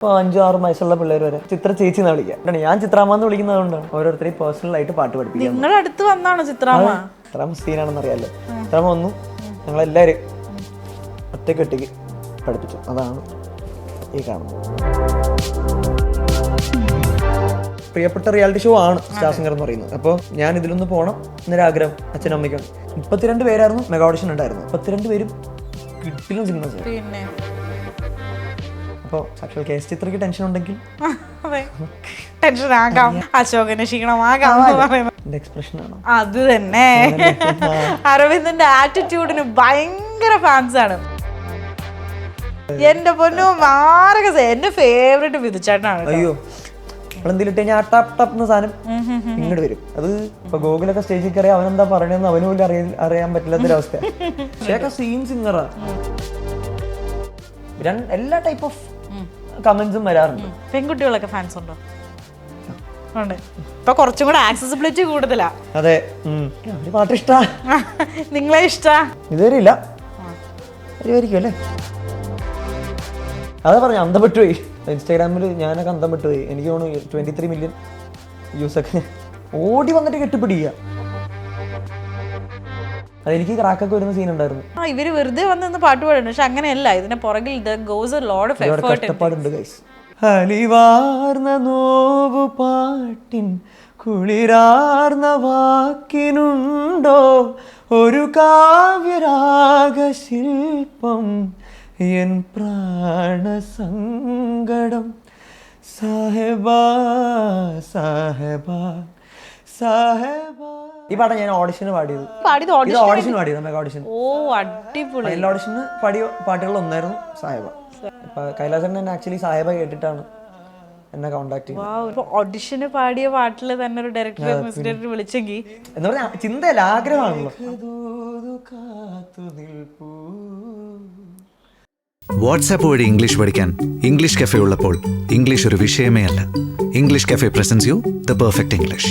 ഇപ്പോൾ അഞ്ചോ ആറ് വയസ്സുള്ള പിള്ളേർ വരെ ചിത്ര ചേച്ചി എന്നാ വിളിക്കുക ഞാൻ ചിത്രാമ്മ എന്ന് വിളിക്കുന്നത് കൊണ്ടാണ് ഓരോരുത്തരെയും പേഴ്സണൽ ആയിട്ട് പാട്ട് പഠിപ്പിക്കും നിങ്ങളുടെ അടുത്ത് വന്നാണോ ചിത്രാമ്മ ചിത്രാമ്മ സീനാണെന്ന് അറിയാലോ. ചിത്രാമ്മ വന്നു. ഞങ്ങളെല്ലാവരും ഒറ്റയ്ക്ക് ഒറ്റയ്ക്ക് പഠിപ്പിച്ചു. അതാണ് ഈ കാണുന്നത്. പ്രിയപ്പെട്ട റിയാലിറ്റി ഷോ ആണ് സ്റ്റാർ സിംഗർ എന്ന് പറയുന്നത്. അപ്പോൾ ഞാൻ ഇതിലൊന്ന് പോകണം എന്നൊരു ആഗ്രഹം അച്ഛനും അമ്മയ്ക്കും. മുപ്പത്തിരണ്ട് പേരായിരുന്നു മെഗാ ഓഡിഷൻ ഉണ്ടായിരുന്നു. മുപ്പത്തിരണ്ട് പേരും കിട്ടിലും സിംഗേഴ്സ് അപ്പോൾ സാക്ഷാൽ കെ എസ് ചിത്രയ്ക്ക് ടെൻഷൻ ഉണ്ടെങ്കിൽ? അതെ. ടെൻഷൻ ആകാം. അശോകന് ക്ഷീണമാകാം ആണ്? അത് തന്നെ. അരവിന്ദന്റെ ആറ്റിറ്റ്യൂഡിന് ഭയങ്കര ഫാൻസ് ആണ്. എന്റെ പൊന്നു മാരക എന്റെ ഫേവറേറ്റ് വിധിച്ചേട്ടനാണ് അയ്യോ. നമ്മളെന്തെങ്കിലും ഞാൻ ടപ്പ് ടപ്പ് എന്ന സാധനം ഇങ്ങോട്ട് വരും. അത് ഇപ്പൊ ഗോകുലൊക്കെ സ്റ്റേജിൽ കയറി അവൻ എന്താ പറയണെന്ന് അവന് പോലും അറിയാൻ അറിയാൻ പറ്റില്ലാത്തൊരവസ്ഥ പക്ഷേ സീൻ സിംഗറാ എല്ലാ ടൈപ്പ് ഓഫ് കമന്റ്സും വരാറുണ്ട്. പെൺകുട്ടികളൊക്കെ ഫാൻസ് ഉണ്ടോ? ഉണ്ട്. ഇപ്പൊ കുറച്ചും കൂടെ ആക്സസിബിലിറ്റി കൂടുതലാ. അതെ. അവർ പാട്ട് ഇഷ്ടാ. നിങ്ങളെ ഇഷ്ടാ? ഇതുവരെ ഇല്ല. വരുമായിരിക്കും അല്ലേ? അതാ പറഞ്ഞു അന്തപ്പെട്ടു പോയി ഇൻസ്റ്റാഗ്രാമിൽ ഞാനൊക്കെ അന്തം വിട്ടുപോയി എനിക്ക് തോന്നുന്നു ട്വന്റി ത്രീ മില്യൺ വ്യൂസൊക്കെ ഓടി വന്നിട്ട് കെട്ടിപ്പിടിക്കുക. അതെനിക്ക് ക്രാക്കൊക്കെ വരുന്ന സീൻ ഉണ്ടായിരുന്നു ആ ഇവർ വെറുതെ വന്ന് നിന്ന് പാട്ട് പാടുന്നു പക്ഷെ അങ്ങനെയല്ല. ഇതിന്റെ പുറകിൽ the goes a load of ഒരുപാട് എഫേർട്ട് കഷ്ടപ്പാടുണ്ട് ഗൈസ് അലിവാർന്ന നോവു പാട്ടിൻ കുളിരാർന്ന വാക്കിനുണ്ടോ? ഒരു കാവ്യരാഗശില്പം എൻ പ്രാണസങ്കടം. സാഹബാ സാഹബാ സാഹബാ. ഈ പാട്ട് ഞാൻ ഓഡിഷന് പാടിയത്. പാടിയത് ഇത് ഓഡിഷൻ പാടിയത് മെഗാ ഓഡിഷൻ ഓ അടിപൊളി. ഫൈനൽ ഓഡിഷന് പാടിയ പാട്ടുകൾ ഒന്നായിരുന്നു സാഹിബ ഇപ്പൊ കൈലാസൻ എന്നെ ആക്ച്വലി സാഹിബ കേട്ടിട്ടാണ് എന്നെ കോണ്ടാക്ട് ചെയ്യുന്നത്. ഓഡിഷന് പാടിയ പാട്ടിൽ തന്നെ ഒരു ഡയറക്ടർ വിളിച്ചെങ്കിൽ എന്ന് പറഞ്ഞാൽ ചിന്തയല്ല ആഗ്രഹമാണല്ലോ. വാട്സാപ്പ് വഴി ഇംഗ്ലീഷ് പഠിക്കാൻ ഇംഗ്ലീഷ് കഫേ ഉള്ളപ്പോൾ ഇംഗ്ലീഷ് ഒരു വിഷയമേ അല്ല. English cafe presents you the perfect English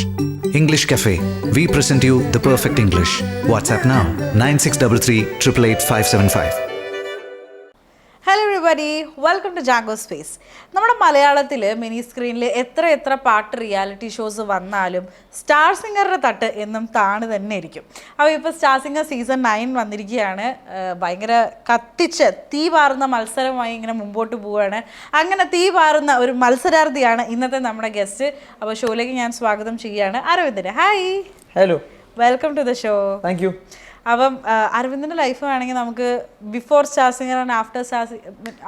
English Cafe. We present you the perfect English. WhatsApp now 9633 888 575. Hello everybody welcome to Jago space നമ്മുടെ മലയാളത്തിൽ മിനി സ്ക്രീനിൽ എത്ര എത്ര പാട്ട് റിയാലിറ്റി ഷോസ് വന്നാലും സ്റ്റാർ സിംഗറുടെ തട്ട് എന്നും താണു തന്നെ ഇരിക്കും. അപ്പോൾ ഇപ്പോൾ സ്റ്റാർ സിംഗർ സീസൺ നയൻ വന്നിരിക്കുകയാണ്. ഭയങ്കര കത്തിച്ച് തീ പാറുന്ന മത്സരമായി ഇങ്ങനെ മുമ്പോട്ട് പോവുകയാണ്. അങ്ങനെ തീ പാറുന്ന ഒരു മത്സരാർത്ഥിയാണ് ഇന്നത്തെ നമ്മുടെ ഗസ്റ്റ് അപ്പോൾ ഷോയിലേക്ക് ഞാൻ സ്വാഗതം ചെയ്യുകയാണ്. Aravindan. Hi hello welcome to the show thank you അപ്പം ആ, അരവിന്ദന്റെ ലൈഫ് വേണമെങ്കിൽ നമുക്ക് before star singer and after star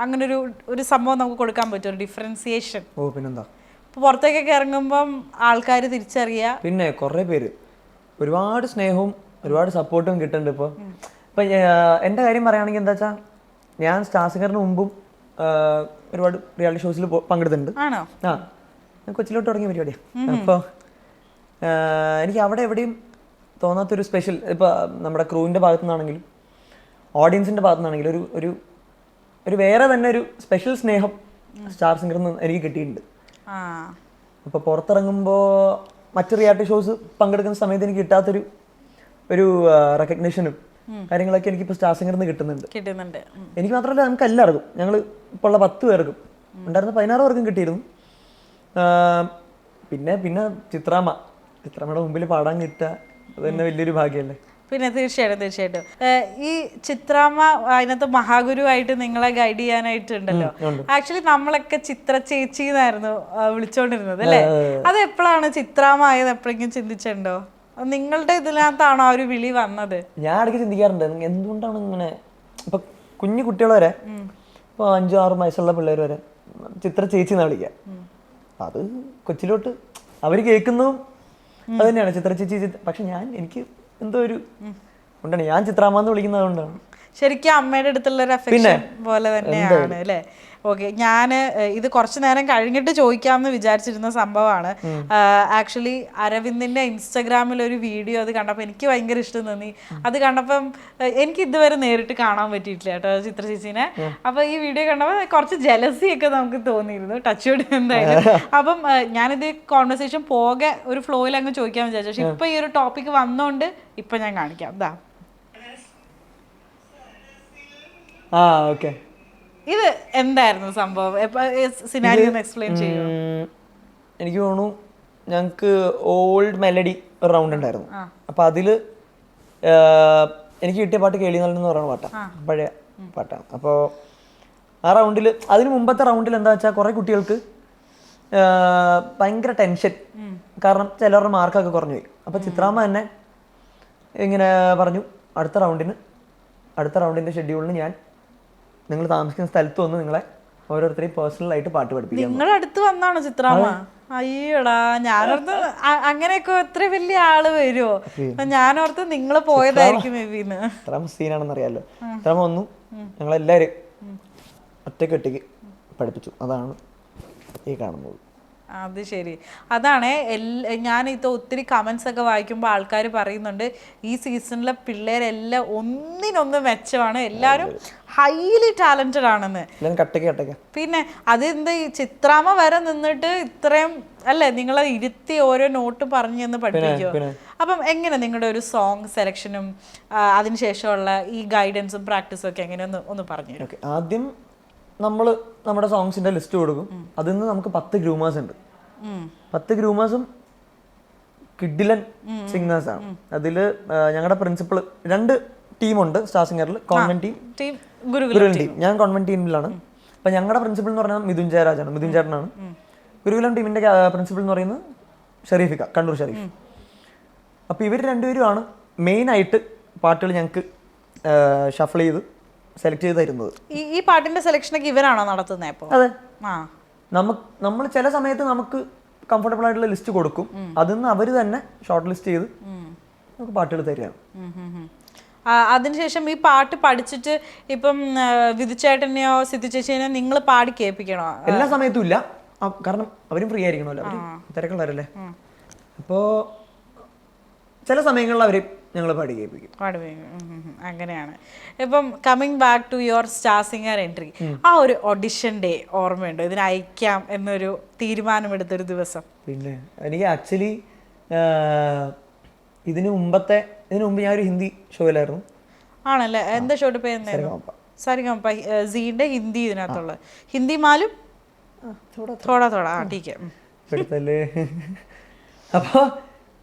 അങ്ങനെ ഒരു ഒരു സംഭവം നമുക്ക് കൊടുക്കാൻ പറ്റും ഡിഫറൻസിയേഷൻ ഓ പിന്നെന്താ? ഇപ്പോൾ പുറത്തേക്കൊക്കെ ഇറങ്ങുമ്പം ആൾക്കാർ തിരിച്ചറിയുക പിന്നെ കുറേ പേര് ഒരുപാട് സ്നേഹവും ഒരുപാട് സപ്പോർട്ടും കിട്ടുന്നുണ്ട് ഇപ്പോൾ ഇപ്പം എന്റെ കാര്യം പറയുകയാണെങ്കിൽ എന്താ വെച്ചാൽ ഞാൻ സ്റ്റാർ സിംഗറിന് മുമ്പും ഒരുപാട് റിയാലിറ്റി ഷോസിൽ പങ്കെടുത്തിട്ടുണ്ട്. ആ കൊച്ചിലോട്ട് തുടങ്ങിയ പരിപാടിയാണ് അപ്പോൾ എനിക്ക് അവിടെ എവിടെയും തോന്നാത്തൊരു സ്പെഷ്യൽ ഇപ്പോൾ നമ്മുടെ ക്രൂവിന്റെ ഭാഗത്തു നിന്നാണെങ്കിലും ഓഡിയൻസിന്റെ ഭാഗത്തു നിന്നാണെങ്കിലും ഒരു ഒരു ഒരു വേറെ തന്നെ ഒരു സ്പെഷ്യൽ സ്നേഹം സ്റ്റാർ സിംഗറിൽ നിന്ന് എനിക്ക് കിട്ടിയിട്ടുണ്ട്. അപ്പോൾ പുറത്തിറങ്ങുമ്പോൾ മറ്റ് റിയാലിറ്റി ഷോസ് പങ്കെടുക്കുന്ന സമയത്ത് എനിക്ക് കിട്ടാത്തൊരു ഒരു റെക്കഗ്നേഷനും കാര്യങ്ങളൊക്കെ എനിക്ക് ഇപ്പോൾ സ്റ്റാർ സിംഗറിൽ നിന്ന് കിട്ടുന്നുണ്ട്. കിട്ടുന്നുണ്ട്. എനിക്ക് മാത്രമല്ല നമുക്ക് എല്ലാവർക്കും ഞങ്ങൾ ഇപ്പോൾ ഉള്ള പത്ത് പേർക്കും ഉണ്ടായിരുന്ന പതിനാറ് പേർക്കും കിട്ടിയിരുന്നു. പിന്നെ പിന്നെ ചിത്രാമ്മ. ചിത്രാമ്മയുടെ മുമ്പിൽ പാടാൻ കിട്ടുക. അത് തന്നെ വലിയൊരു ഭാഗ്യല്ലേ? പിന്നെ തീർച്ചയായിട്ടും തീർച്ചയായിട്ടും. ഈ ചിത്രാമ്മ അതിനകത്ത് മഹാഗുരുവായിട്ട് നിങ്ങളെ ഗൈഡ് ചെയ്യാനായിട്ടുണ്ടല്ലോ. ആക്ച്വലി നമ്മളൊക്കെ ചിത്ര ചേച്ചി എന്നായിരുന്നു വിളിച്ചോണ്ടിരുന്നത് അല്ലേ? അത് എപ്പോഴാണ് ചിത്രാമ്മ ആയത് എപ്പോഴെങ്കിലും ചിന്തിച്ചിട്ടുണ്ടോ? നിങ്ങളുടെ ഇതിനകത്താണോ ആ ഒരു വിളി വന്നത്? ഞാൻ ഇടയ്ക്ക് ചിന്തിക്കാറുണ്ട്. എന്തുകൊണ്ടാണ് ഇങ്ങനെ ഇപ്പൊ കുഞ്ഞു കുട്ടികൾ വരെ ഇപ്പൊ അഞ്ചു ആറ് വയസ്സുള്ള പിള്ളേർ വരെ ചിത്ര ചേച്ചി എന്നാ വിളിക്കുക അത് കൊച്ചിലോട്ട് അവർ കേൾക്കുന്നതും അത് തന്നെയാണ് ചിത്ര ചേച്ചി പക്ഷെ ഞാൻ എനിക്ക് എന്തോ ഒരു ഉണ്ടാണ് ഞാൻ ചിത്രാമ്മ എന്ന് വിളിക്കുന്നത് കൊണ്ടാണ്. ശരിക്കും അമ്മയുടെ അടുത്തുള്ള ഒരു അഫെക്ഷൻ പോലെ തന്നെയാണ് അല്ലേ? ഓക്കെ ഞാൻ ഇത് കുറച്ച് നേരം കഴിഞ്ഞിട്ട് ചോദിക്കാമെന്ന് വിചാരിച്ചിരുന്ന സംഭവമാണ്. ആക്ച്വലി അരവിന്ദിന്റെ ഇൻസ്റ്റഗ്രാമിൽ ഒരു വീഡിയോ അത് കണ്ടപ്പോൾ എനിക്ക് ഭയങ്കര ഇഷ്ടം തോന്നി. അത് കണ്ടപ്പം എനിക്ക് ഇതുവരെ നേരിട്ട് കാണാൻ പറ്റിയിട്ടില്ല കേട്ടോ ചിത്ര ചേച്ചീനെ. അപ്പൊ ഈ വീഡിയോ കണ്ടപ്പോൾ കുറച്ച് ജലസി ഒക്കെ നമുക്ക് തോന്നിയിരുന്നു. ടച്ച് വിട് എന്തായാലും. അപ്പം ഞാനിത് കോൺവെർസേഷൻ പോകെ ഒരു ഫ്ലോയിൽ അങ്ങ് ചോദിക്കാൻ വിചാരിച്ചു. പക്ഷെ ഇപ്പൊ ഈ ഒരു ടോപ്പിക് വന്നോണ്ട് ഇപ്പൊ ഞാൻ കാണിക്കാം. ഇതാ ആ ഓക്കെ ഇത് എന്തായിരുന്നു സംഭവം? എക്സ്പ്ലെയിൻ ചെയ്യും? എനിക്ക് തോന്നുന്നു ഞങ്ങൾക്ക് ഓൾഡ് മെലഡി ഒരു റൗണ്ട് ഉണ്ടായിരുന്നു. അപ്പൊ അതിൽ എനിക്ക് കിട്ടിയ പാട്ട് കേളി എന്ന് പറയുന്ന പാട്ടാണ് പഴയ പാട്ടാണ്. അപ്പോൾ ആ റൗണ്ടിൽ അതിന് മുമ്പത്തെ റൗണ്ടിൽ എന്താ വെച്ചാൽ കുറേ കുട്ടികൾക്ക് ഭയങ്കര ടെൻഷൻ കാരണം ചിലവരുടെ മാർക്കൊക്കെ കുറഞ്ഞു പോയി. അപ്പോൾ ചിത്രാമ്മ തന്നെ ഇങ്ങനെ പറഞ്ഞു അടുത്ത റൗണ്ടിന് അടുത്ത റൗണ്ടിന്റെ ഷെഡ്യൂളിന് ഞാൻ നിങ്ങൾ താമസിക്കുന്ന സ്ഥലത്ത് വന്ന് നിങ്ങളെ ഓരോരുത്തരെയും പേഴ്സണലായിട്ട് പാട്ട് പഠിപ്പിക്കും നിങ്ങളുടെ അടുത്ത് വന്നാണോ ചിത്രാമ്മ? അയ്യോടാ ഞാനോർത്ത് അങ്ങനെയൊക്കെ ഇത്ര വലിയ ആൾ വരുമോ അപ്പൊ ഞാനോർത്ത് നിങ്ങൾ പോയതായിരിക്കും മേബിന്ന് എത്ര സീനാണെന്ന് അറിയാലോ എത്ര വന്നു. ഞങ്ങളെല്ലാവരും ഒറ്റയ്ക്ക് ഒറ്റയ്ക്ക് പഠിപ്പിച്ചു. അതാണ് ഈ കാണുന്നത്. അത് ശരി. അതാണ് എല്ലാ ഞാൻ ഇത് ഒത്തിരി കമൻസ് ഒക്കെ വായിക്കുമ്പോൾ ആൾക്കാർ പറയുന്നുണ്ട് ഈ സീസണിലെ പിള്ളേരെല്ലാം ഒന്നിനൊന്ന് മെച്ചമാണ്. എല്ലാവരും ഹൈലി ടാലന്റഡ് ആണെന്ന്. പിന്നെ അതെന്ത് ഈ ചിത്രാമ വരെ നിന്നിട്ട് ഇത്രയും അല്ലേ നിങ്ങളെ ഇരുത്തി ഓരോ നോട്ട് പറഞ്ഞു എന്ന് പഠിപ്പിക്കുമോ പിന്നെ. അപ്പം എങ്ങനെ നിങ്ങളുടെ ഒരു സോങ് സെലക്ഷനും അതിനുശേഷമുള്ള ഈ ഗൈഡൻസും പ്രാക്ടീസും ഒക്കെ എങ്ങനെ ഒന്ന് ഒന്ന് പറഞ്ഞു? ആദ്യം നമ്മൾ നമ്മുടെ സോങ്സിന്റെ ലിസ്റ്റ് കൊടുക്കും. അതിൽ നിന്ന് നമുക്ക് പത്ത് ഗ്രൂമേഴ്സ് ഉണ്ട്. പത്ത് ഗ്രൂമേഴ്സും കിഡിലൻ സിംഗേഴ്സ് ആണ് അതിൽ ഞങ്ങളുടെ പ്രിൻസിപ്പൾ രണ്ട് ടീമുണ്ട് സ്റ്റാർ സിംഗറിൽ കോൺവെന്റ് ടീം ഗുരുകുലം ടീം. ഞാൻ കോൺവെന്റ് ടീമിലാണ്. അപ്പൊ ഞങ്ങളുടെ പ്രിൻസിപ്പൾ എന്ന് പറയുന്നത് മിഥുൻ ജയരാജാണ് മിഥുൻ ചേട്ടനാണ്. ഗുരുകുലം ടീമിന്റെ പ്രിൻസിപ്പൾ എന്ന് പറയുന്നത് ഷെരീഫിക്ക കണ്ണൂർ ഷെരീഫ്. അപ്പൊ ഇവർ രണ്ടുപേരുമാണ് മെയിൻ ആയിട്ട് പാട്ടുകൾ ഞങ്ങൾക്ക് ഷഫിൾ ചെയ്ത് സെലക്ട് ചെയ്ത് തരുന്നത്. ഈ പാട്ടിന്റെ സെലക്ഷൻ ഒക്കെ ഇവരാണോ നടത്തുന്നത് അതെ. ആ. നമുക്ക് നമ്മൾ ചില സമയത്ത് നമുക്ക് കംഫർട്ടബിൾ ആയിട്ടുള്ള ലിസ്റ്റ് കൊടുക്കും. അതിൽ നിന്ന് അവർ തന്നെ ഷോർട്ട് ലിസ്റ്റ് ചെയ്ത് നമുക്ക് പാട്ടുകൾ തരികയാണ്. അതിനുശേഷം ഈ പാട്ട് പഠിച്ചിട്ട് ഇപ്പം വിധിച്ചേട്ടനെയോ സിദ്ധു ചേച്ചീനെയോ നിങ്ങൾ പാടി കേൾപ്പിക്കണോ? എല്ലാ സമയത്തും ഇല്ല. കാരണം അവരും ഫ്രീ ആയിരിക്കണമല്ലോ. തിരക്കുള്ളവരല്ലേ? അപ്പോൾ ചില സമയങ്ങളിൽ അവർ ഞങ്ങൾ പാടി കേൾപ്പിക്കും. അങ്ങനെയാണ്. ഇപ്പം coming back to your star singer entry ആ ഒരു ഓഡിഷൻ ഡേ ഓർമ്മയുണ്ടോ? ഇതിന് അയക്കാം എന്നൊരു തീരുമാനമെടുത്തൊരു ദിവസം. പിന്നെ എനിക്ക് ആക്ച്വലി ഇതിനു മുമ്പത്തെ ഇതിനു മുമ്പ് ഞാൻ ഒരു ഹിന്ദി ഷോയിലായിരുന്നു. ആണല്ലേ? എന്താ ഷോട്ട് പേര് എന്തായിരുന്നു. സരിഗമപ്പ. സീന്റെ ഹിന്ദി ഇതിനകത്തുള്ള ഹിന്ദി മാലും? തോടാ തോടാ. ആ ടീക്ക്. അപ്പോൾ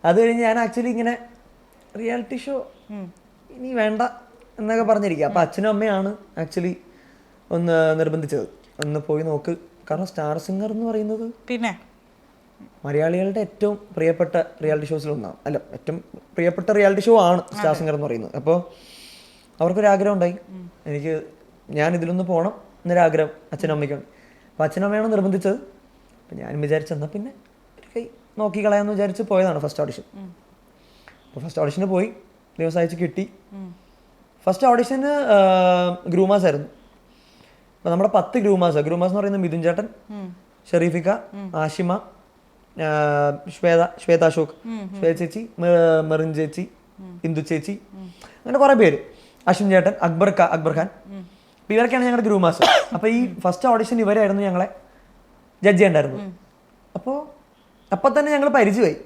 അത് കഴിഞ്ഞ് ഞാൻ ആക്ച്വലി ഇങ്ങനെ റിയാലിറ്റി ഷോ ഇനി വേണ്ട എന്നൊക്കെ പറഞ്ഞിരിക്കുക. അപ്പൊ അച്ഛനും അമ്മയാണ് ആക്ച്വലി ഒന്ന് നിർബന്ധിച്ചത്. ഒന്ന് പോയി നോക്ക്. കാരണം സ്റ്റാർ സിംഗർ എന്ന് പറയുന്നത് പിന്നെ? മലയാളികളുടെ ഏറ്റവും പ്രിയപ്പെട്ട റിയാലിറ്റി ഷോസിൽ ഒന്നാണ്. അല്ല ഏറ്റവും പ്രിയപ്പെട്ട റിയാലിറ്റി ഷോ ആണ് സ്റ്റാർ സിംഗർ എന്ന് പറയുന്നത്. അപ്പോൾ അവർക്കൊരു ആഗ്രഹം ഉണ്ടായി എനിക്ക് ഞാൻ ഇതിലൊന്ന് പോകണം എന്നൊരാഗ്രഹം അച്ഛനും അമ്മയ്ക്കും അപ്പം അച്ഛനും അമ്മയാണ് നിർബന്ധിച്ചത്. അപ്പം ഞാൻ വിചാരിച്ചെന്നാൽ പിന്നെ ഒരു കൈ നോക്കി കളയാമെന്ന് വിചാരിച്ച് പോയതാണ് ഫസ്റ്റ് ഓഡിഷൻ. അപ്പോൾ ഫസ്റ്റ് ഓഡിഷന് പോയി. ദിവസം അയച്ച് കിട്ടി ഫസ്റ്റ് ഓഡിഷന് ഗ്രൂമാസ് ആയിരുന്നു. അപ്പോൾ നമ്മുടെ പത്ത് ഗ്രൂമാസ് ഗ്രൂമാസ് എന്ന് പറയുന്നത് മിഥുൻ ചേട്ടൻ ഷെറീഫിക്ക ആഷിമ ശ്വേത ശ്വേത അശോക് ശ്വേത ചേച്ചി മെറിൻ ചേച്ചി ഇന്ദു ചേച്ചി അങ്ങനെ കുറേ പേര്. അശ്വിൻ ചേട്ടൻ അക്ബർ ഖാ അക്ബർ ഖാൻ. അപ്പോൾ ഇവരൊക്കെയാണ് ഞങ്ങളുടെ ഗ്രൂമാസ്. അപ്പോൾ ഈ ഫസ്റ്റ് ഓഡിഷൻ ഇവരായിരുന്നു ഞങ്ങളെ ജഡ്ജ് ചെയ്യണ്ടായിരുന്നു അപ്പോൾ അപ്പം തന്നെ ഞങ്ങൾ പരിചയമായി.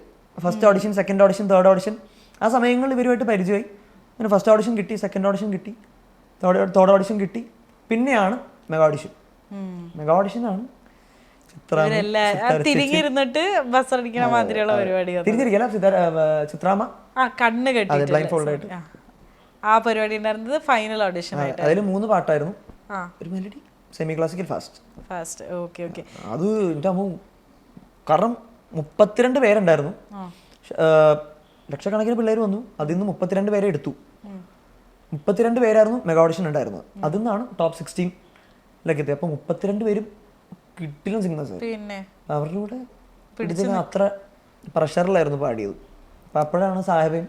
First audition second audition third audition ആ സമയങ്ങളിൽ ഇവരുമായിട്ട് പരിചയമായി. അങ്ങനെ ഫസ്റ്റ് ഓഡിഷൻ കിട്ടി സെക്കൻഡ് ഓഡിഷൻ കിട്ടി തേർഡ് തേർഡ് ഓഡിഷൻ കിട്ടി. പിന്നെയാണ് മെഗാ ഓഡിഷൻ മെഗാ ഓഡിഷനാണ് ചിത്രാമ്മ ഇവരെല്ലാം ആ, തിരിഞ്ഞിരുന്നിട്ട് ബസ് അടിക്കണ മാതിരിയുള്ള പരിപാടി. തിരിഞ്ഞിരിക്കല? ചിത്രാമ ആ, കണ്ണ് കെട്ടി പരിപാടി ഉണ്ടായിരുന്നത് ഫൈനൽ ഓഡിഷൻ ആയിട്ട് അതിൽ മൂന്ന് പാട്ടായിരുന്നു. ഒരു melody semi classical fast fast okay okay അത് എന്റെ അമ്മ കാരണം മുപ്പത്തിരണ്ട് പേരുണ്ടായിരുന്നു. ലക്ഷക്കണക്കിന് പിള്ളേർ വന്നു. അതിൽ നിന്ന് മുപ്പത്തിരണ്ട് പേരെ എടുത്തു. മുപ്പത്തിരണ്ട് പേരായിരുന്നു മെഗാ ഓഡിഷൻ ഉണ്ടായിരുന്നത്. അതിൽ നിന്നാണ് ടോപ്പ് സിക്സ്റ്റീനിലേക്ക് എത്തിയത് അപ്പോൾ മുപ്പത്തിരണ്ട് പേരും കിട്ടിലും സിംഗേഴ്സ് പിന്നെ? അവരുടെ കൂടെ പിടിച്ചത് അത്ര പ്രഷറിലായിരുന്നു പാടിയത്. അപ്പം അപ്പോഴാണ് സാഹിബയും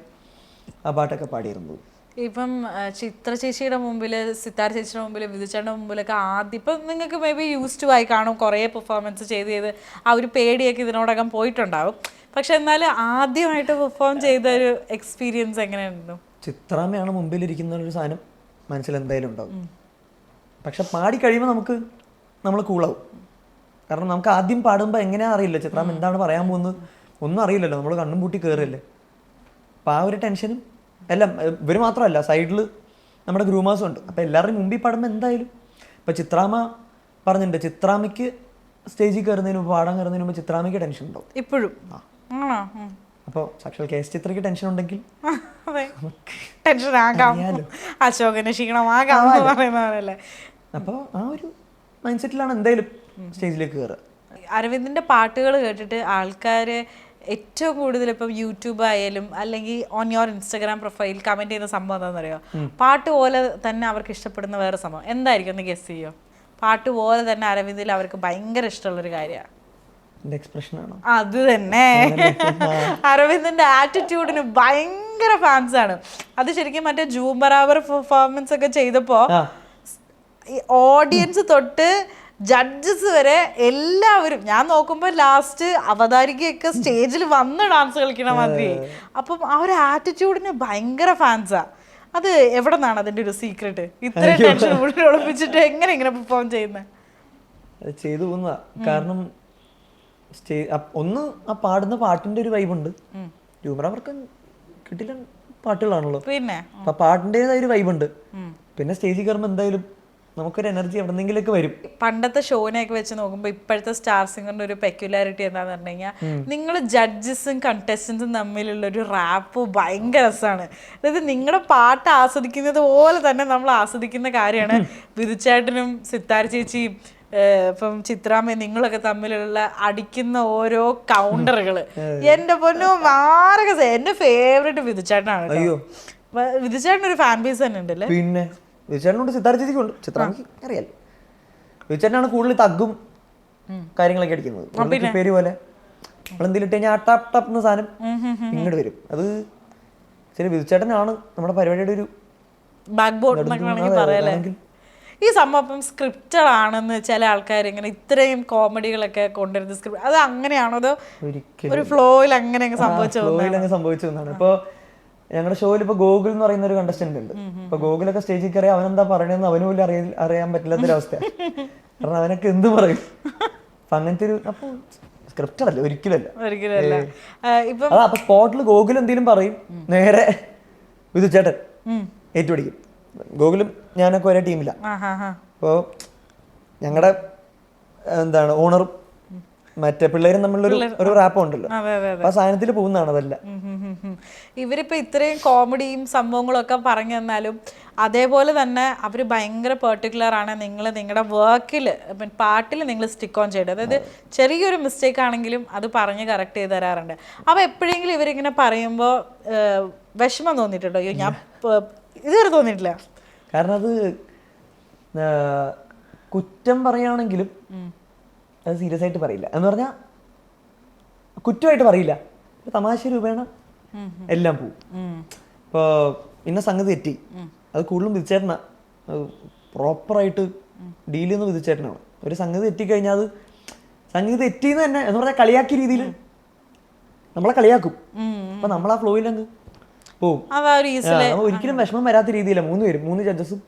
ആ പാട്ടൊക്കെ പാടിയിരുന്നത്. ഇപ്പം ചിത്ര ചേച്ചിയുടെ മുമ്പിൽ സിത്താര ചേച്ചിയുടെ മുമ്പിൽ വിധിച്ചേട്ടന്റെ മുമ്പിലൊക്കെ ആദ്യം ഇപ്പം നിങ്ങൾക്ക് മേ ബി യൂസ് ടു ആയി കാണും. കുറേ പെർഫോമൻസ് ചെയ്ത് ചെയ്ത് ആ ഒരു പേടിയൊക്കെ ഇതിനോടകം പോയിട്ടുണ്ടാവും. പക്ഷെ എന്നാൽ ആദ്യമായിട്ട് പെർഫോം ചെയ്ത ഒരു എക്സ്പീരിയൻസ് എങ്ങനെയായിരുന്നു ചിത്രാമ്മയാണ് മുമ്പിലിരിക്കുന്ന ഒരു സാധനം മനസ്സിൽ എന്തായാലും ഉണ്ടാവും പക്ഷെ പാടി കഴിയുമ്പോൾ നമുക്ക് നമ്മൾ കൂളാവും. കാരണം നമുക്ക് ആദ്യം പാടുമ്പോൾ എങ്ങനെയാ അറിയില്ല. ചിത്രാമ്മ എന്താണ് പറയാൻ പോകുന്നത്? ഒന്നും അറിയില്ലല്ലോ. നമ്മൾ കണ്ണും പൂട്ടി കയറില്ലേ അപ്പം ആ ഒരു ടെൻഷനും എല്ലാം ഇവർ മാത്രമല്ല സൈഡിൽ നമ്മുടെ ഗ്രൂമേഴ്സും ഉണ്ട്. അപ്പം എല്ലാവരുടെയും മുമ്പിൽ പാടുമ്പോൾ എന്തായാലും. ഇപ്പം ചിത്രാമ്മ പറഞ്ഞിട്ടുണ്ട് ചിത്രാമ്മയ്ക്ക് സ്റ്റേജിൽ കയറുന്നതിന് മുമ്പ് പാടാൻ കയറുന്നതിന് മുമ്പ് ചിത്രാമ്മയ്ക്ക് ടെൻഷൻ ഉണ്ടാവും. ഇപ്പോഴും. ഉം. അപ്പോൾ സാക്ഷാൽ കേസ് എസ് ചിത്രയ്ക്ക് ടെൻഷൻ ഉണ്ടെങ്കിൽ ടെൻഷൻ ആകാം. അശോകന് ക്ഷീണമാകാം എന്ന് അപ്പോൾ ആ ഒരു മൈൻഡ് സെറ്റിലാണ് എന്തായാലും സ്റ്റേജിലേക്ക് കയറുക അരവിന്ദിന്റെ പാട്ടുകൾ കേട്ടിട്ട് ആൾക്കാർ ഏറ്റവും കൂടുതൽ ഇപ്പം യൂട്യൂബ് ആയാലും അല്ലെങ്കിൽ on your Instagram profile comment ചെയ്യുന്ന സംഭവം എന്താണെന്നറിയോ? പാട്ട് പോലെ തന്നെ അവർക്ക് ഇഷ്ടപ്പെടുന്ന വേറെ സംഭവം. എന്തായിരിക്കും? ഒന്ന് ഗസ് ചെയ്യോ? പാട്ട് പോലെ തന്നെ അരവിന്ദിൽ അവർക്ക് ഭയങ്കര ഇഷ്ടമുള്ളൊരു കാര്യമാണ്. ആണോ? അത് തന്നെ. അരവിന്ദന്റെ ആറ്റിറ്റ്യൂഡിന് ഭയങ്കര ഫാൻസ് ആണ്. അത് ശരിക്കും മറ്റേ ജൂം ബറാബർ പെർഫോമൻസ് ഒക്കെ ചെയ്തപ്പോ ഓഡിയൻസ് തൊട്ട് ജഡ്ജസ് വരെ എല്ലാവരും ഞാൻ നോക്കുമ്പോൾ ലാസ്റ്റ് അവതാരികയൊക്കെ സ്റ്റേജിൽ വന്ന് ഡാൻസ് കളിക്കണ മാതിരി. അപ്പം ആ ഒരു ആറ്റിറ്റ്യൂഡിന് ഭയങ്കര ഫാൻസാ അത് എവിടെ നിന്നാണ് അതിന്റെ ഒരു സീക്രട്ട് ഇത്രയും ടെൻഷൻ ഉള്ളിൽ ഒളിപ്പിച്ചിട്ട് എങ്ങനെ ഇങ്ങനെ പെർഫോം ചെയ്യുന്നത് ചെയ്തു പോകുന്നതാ കാരണം സ്റ്റേ ഒന്ന് ആ പാടുന്ന പാട്ടിന്റെ ഒരു വൈബുണ്ട് ഹ്യൂമർ അവർക്ക് കിട്ടില്ല പാട്ടുകളാണല്ലോ. പിന്നെ? അപ്പൊ പാട്ടിന്റേതായ പാട്ടിന്റെതായ ഒരു വൈബുണ്ട് പിന്നെ സ്റ്റേജിൽ കയറുമ്പോൾ എന്തായാലും നമുക്കൊരു എനർജി എവിടെന്നെങ്കിലൊക്കെ വരും. പണ്ടത്തെ ഷോനെയൊക്കെ വെച്ച് നോക്കുമ്പോൾ ഇപ്പോഴത്തെ സ്റ്റാർ സിംഗറിന്റെ ഒരു പെക്യുലാരിറ്റി എന്താന്ന് പറഞ്ഞു കഴിഞ്ഞാൽ നിങ്ങൾ ജഡ്ജസും കണ്ടസ്റ്റൻസും തമ്മിലുള്ള ഒരു റാപ്പ് ഭയങ്കര രസമാണ് അതായത് നിങ്ങളുടെ പാട്ട് ആസ്വദിക്കുന്നത് പോലെ തന്നെ നമ്മൾ ആസ്വദിക്കുന്ന കാര്യമാണ് വിധുച്ചേട്ടനും സിത്താർ ചേച്ചിയും ഇപ്പം ചിത്രാമ്മ നിങ്ങളൊക്കെ തമ്മിലുള്ള അടിക്കുന്ന ഓരോ കൗണ്ടറുകൾ എന്റെ പൊന്നു മാരക എന്റെ ഫേവറേറ്റ് വിധുച്ചേട്ടനാണ് കേട്ടോ. അയ്യോ. വ- വിധുച്ചേട്ടൻ ഒരു ഫാൻ ബേസ് തന്നെ ഉണ്ടല്ലേ? പിന്നെ വിചാരണുണ്ട് സിദ്ധാർത്ഥ ചേച്ചിക്കുണ്ട് ചിത്രാമിക്ക് അറിയാലോ. വിചാരനാണ് കൂടുതൽ തഗ്ഗും കാര്യങ്ങളൊക്കെ അടിക്കുന്നത്. പേര് പോലെ. നമ്മളെന്തെങ്കിലും ഇട്ട് കഴിഞ്ഞാൽ ടപ്പ് ടപ്പ് എന്ന സാധനം ഇങ്ങോട്ട് വരും. അത് ശരി വിധിച്ചേട്ടനാണ് നമ്മുടെ പരിപാടിയുടെ ഒരു ബാക്ക് ബോർഡ്. ഈ സംഭവം സ്ക്രിപ്റ്റഡ് ആണെന്ന് ചില ആൾക്കാർ ഇങ്ങനെ ഇത്രയും കോമഡികളൊക്കെ കൊണ്ടുവരുന്ന സ്ക്രിപ്റ്റ് അത് അങ്ങനെയാണോ അതോ ഒരു ഫ്ലോയിൽ അങ്ങനെ അങ്ങ് സംഭവിച്ചു സംഭവിച്ചു എന്നാണ്. ഇപ്പൊ ഞങ്ങളുടെ ഷോയിൽ ഇപ്പൊ ഗോകുൽ എന്ന് പറയുന്ന ഒരു കണ്ടസ്റ്റന്റ് ഉണ്ട് ഇപ്പൊ ഗോകുലൊക്കെ സ്റ്റേജിൽ കയറി അവനെന്താ പറയണെന്ന് അവന് പോലും അറിയ അറിയാൻ പറ്റില്ലാത്തൊരവസ്ഥ കാരണം അവനൊക്കെ എന്ത് പറയും? അപ്പൊ അങ്ങനത്തെ ഒരു അപ്പൊ സ്ക്രിപ്റ്റഡ് അല്ല ഒരിക്കലല്ല ഒരിക്കലല്ല അപ്പൊ സ്പോട്ടിൽ ഗോകുൽ എന്തെങ്കിലും പറയും നേരെ ഇത് ചേട്ടൻ ഏറ്റുപിടിക്കും. ഗോകുലും ഞാനൊക്കെ ഒരേ ടീമില്ല അപ്പോൾ ഞങ്ങളുടെ എന്താണ് ഓണറും മറ്റേ പിള്ളേരും തമ്മിലൊരു ഒരു റാപ്പ് ഉണ്ടല്ലോ. ആ സാധനത്തിൽ പോകുന്നതാണ് അതല്ല. ഇവരിപ്പോ ഇത്രയും കോമഡിയും സംഭവങ്ങളും ഒക്കെ പറഞ്ഞു തന്നാലും അതേപോലെ തന്നെ അവർ ഭയങ്കര പെർട്ടിക്കുലർ ആണ്. നിങ്ങൾ നിങ്ങളുടെ വർക്കിൽ പാട്ടിൽ നിങ്ങൾ സ്റ്റിക്ക് ഓൺ ചെയ്യേണ്ടത് അതായത് ചെറിയൊരു മിസ്റ്റേക്ക് ആണെങ്കിലും അത് പറഞ്ഞ് കറക്റ്റ് ചെയ്ത് തരാറുണ്ട്. അപ്പോൾ എപ്പോഴെങ്കിലും ഇവരിങ്ങനെ പറയുമ്പോൾ വിഷമം തോന്നിയിട്ടുണ്ടോ? അയ്യോ ഞാൻ ഇതുവരെ തോന്നിയിട്ടില്ല. കാരണം അത് കുറ്റം പറയുകയാണെങ്കിലും അത് സീരിയസ് ആയിട്ട് പറയില്ല. എന്ന് പറഞ്ഞാൽ കുറ്റമായിട്ട് പറയില്ല. തമാശ രൂപേണ എല്ലാം പോവും. ഇപ്പോൾ ഇന്ന സംഗതി തെറ്റി. അത് കൂടുതലും വിധിച്ചേട്ടന. പ്രോപ്പറായിട്ട് ഡീൽ ചെയ്യുന്ന വിധിച്ചേട്ടനാണ്. ഒരു സംഗതി തെറ്റിക്കഴിഞ്ഞാൽ അത് സംഗതി തെറ്റിന്ന് തന്നെ എന്ന് പറഞ്ഞാൽ കളിയാക്കിയ രീതിയിൽ നമ്മളെ കളിയാക്കും. അപ്പൊ നമ്മൾ ആ ഫ്ലോയിൽ അങ്ങ് പോവും. നമുക്ക് ഒരിക്കലും വിഷമം വരാത്ത രീതിയില്ല മൂന്ന് പേരും മൂന്ന് ജഡ്ജസും